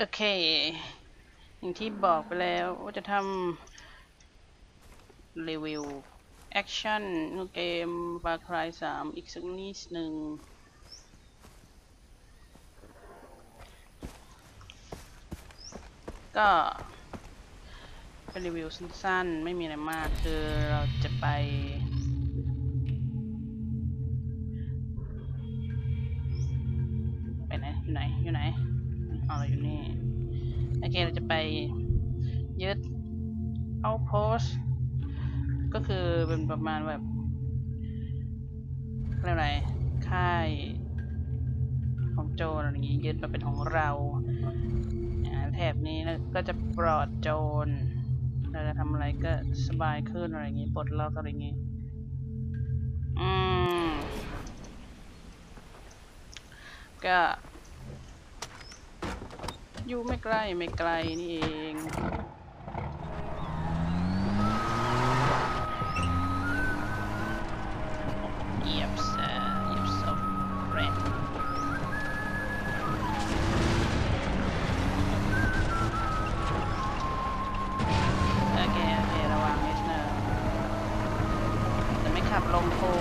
โอเค อย่างที่บอกไปแล้วว่าจะทำรีวิวแอคชั่นเกม Far Cry 3อีกสักนิดหนึ่งก็เป็นรีวิวสั้นๆ ไม่มีอะไรมากคือเราจะไป เอาโพสก็คือเป็นประมาณแบบเรียกอะไรค่ายของโจรอะไรอย่างงี้ยึดมาเป็นของเราแถบนี้แล้วก็จะปลอดโจรเราจะทำอะไรก็สบายขึ้นอะไรอย่างงี้ปลดล็อกอะไรอย่างงี้อืมก็อยู่ไม่ใกล้ไม่ไกลนี่เอง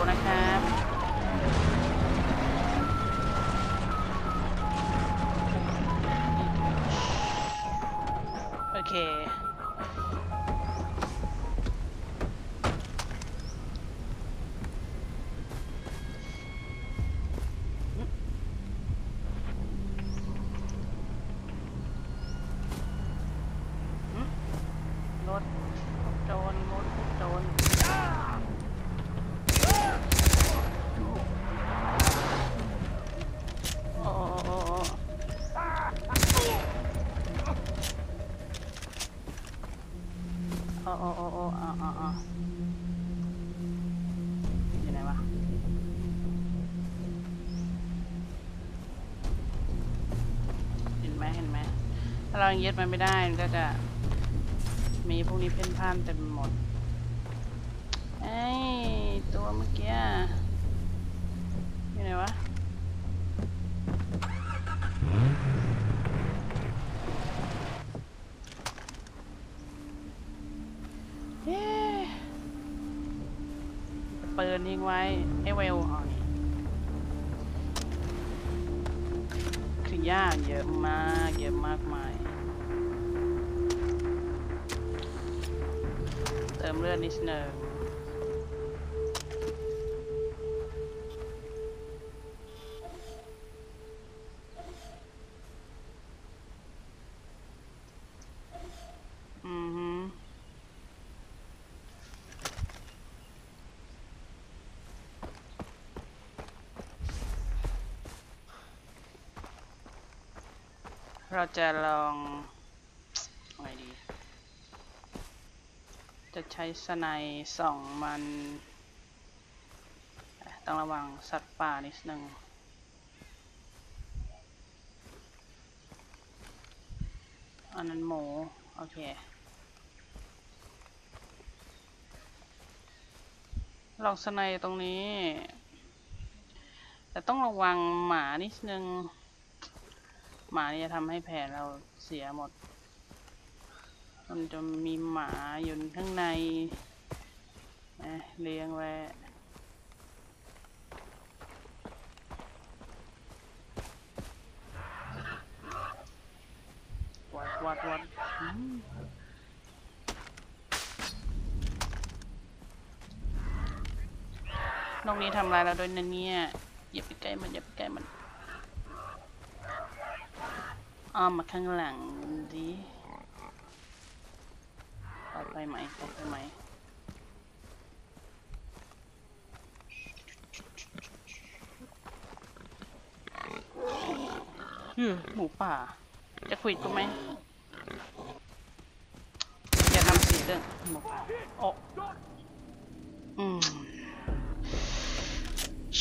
นะครับ เห็นไหมเห็นไหมถ้าเรายังยึดมันไม่ได้มันก็จะมีพวกนี้เพ่นพ่านเต็มหมดไอ้ตัวเมื่อกี้อยู่ไหนวะเปืนยิงไว้ไอ้เวลอ๋อ นี่คือยากเยอะมากเยอะมากมาย เติมเลือดนิดหนึ่งอือฮึ เราจะลองไงดี จะใช้สไนด์ส่องมัน ต้องระวังสัตว์ป่านิดนึงอันนั้นหมู โอเค ลองสไนด์ตรงนี้ แต่ต้องระวังหมานิดนึง หมานี่จะทำให้แผลเราเสียหมด มันจะมีหมาอยู่ข้างในนะเลี้ยงไว้วัดวัดวัดอืมนกนี้ทำลายเราโด้วยนเนี่ยอย่าไปใกล้มันอย่าไปใกล้มัน อ้อมมาข้างหลังดิปลอดภัยไหมปลอดภัยไหมอืมหมูป่า จะคุยกูไหมอย่าทำสีเรื่อหมูป่าโอ้อืม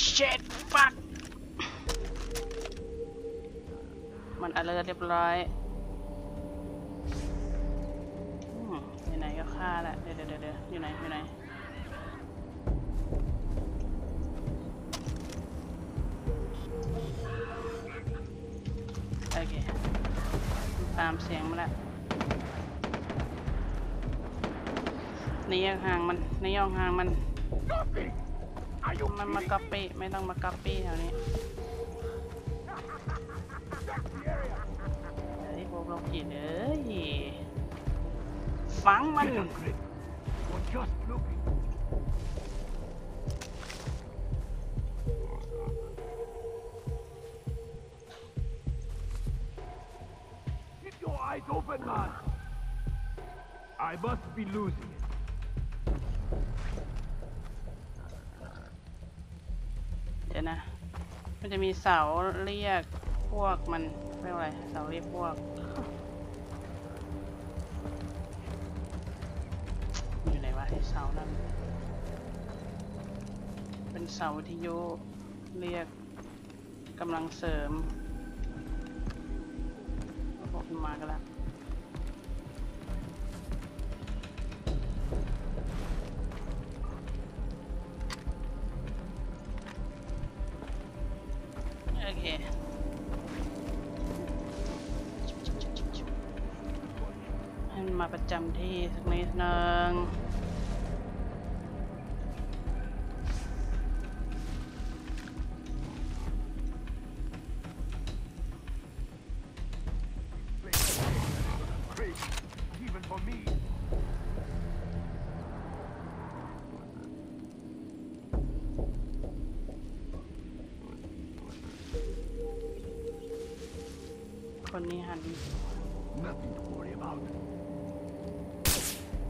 shit fuck มันอะไรเรียบร้อยอืมไหนก็ฆ่าละเดี๋ยวเดี๋ยวเดี๋ยวอยู่ไหนอยู่ไหนโอเคตามเสียงมาแล้วนี่ห่างมันนี่ห่างมันมันมาก๊อปปี้ไม่ต้องมาก๊อปปี้แถวนี้ ฮ้ยพวกโรคจิตเอ้ยฟังมัน Get up, Grit. We're just looking. Keep your eyes open, man! I must be losing it. เดี๋ยวนะ มันจะมีเสาเรียกพวกมัน เรียกว่าอะไรเสารียกพวกอยู่ไหนวะไอ้เสานั่นเป็นเสาที่โยกเรียกกำลังเสริมพวกมันมากันแล้วโอเค มาประจำที่สักนิดนึงคนนี้หัน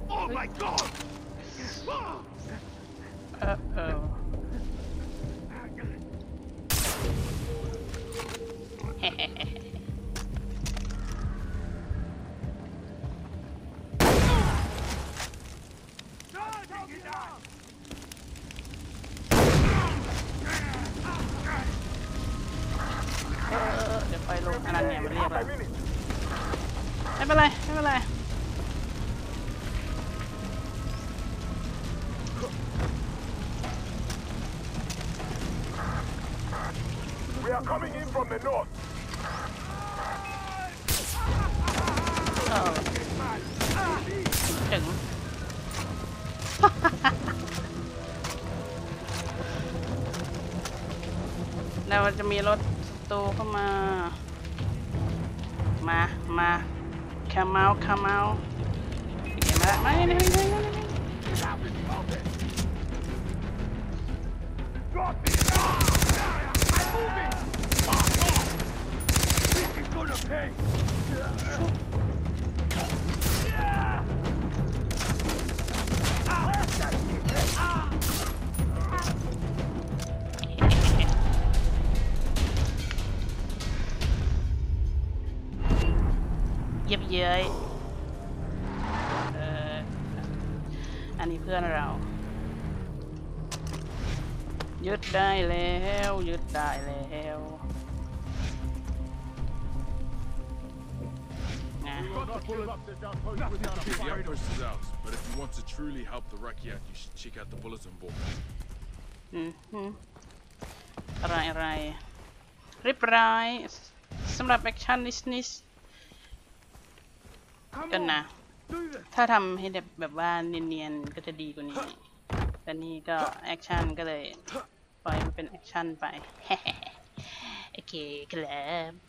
Oh my god! เออเออ Charging it down! เออเออเดี๋ยวไปลงอันนั้นเนี่ยมันเรียกแล้วไม่เป็นไร ไม่เป็นไร coming in from the north. เออ Man, ถึง แล้วจะมีรถสตูเข้ามา มา มาคาเมาคาเมาเก็บมาแล้วไม่ไม่ไม่ไม่ไม่ เย็บเย้ยอันนี้เพื่อนเรายึดได้แล้วยึดได้แล้วนะอืะไรอะไรเรียบร้อยสำหรับแอคชั่นนิสนิส กันนะ ถ้าทำให้แบบแบบว่าเนียนๆก็จะดีกว่านี้ แต่นี่ก็แอคชั่นก็เลย ปล่อยมันเป็นแอคชั่นไป โอเคครับ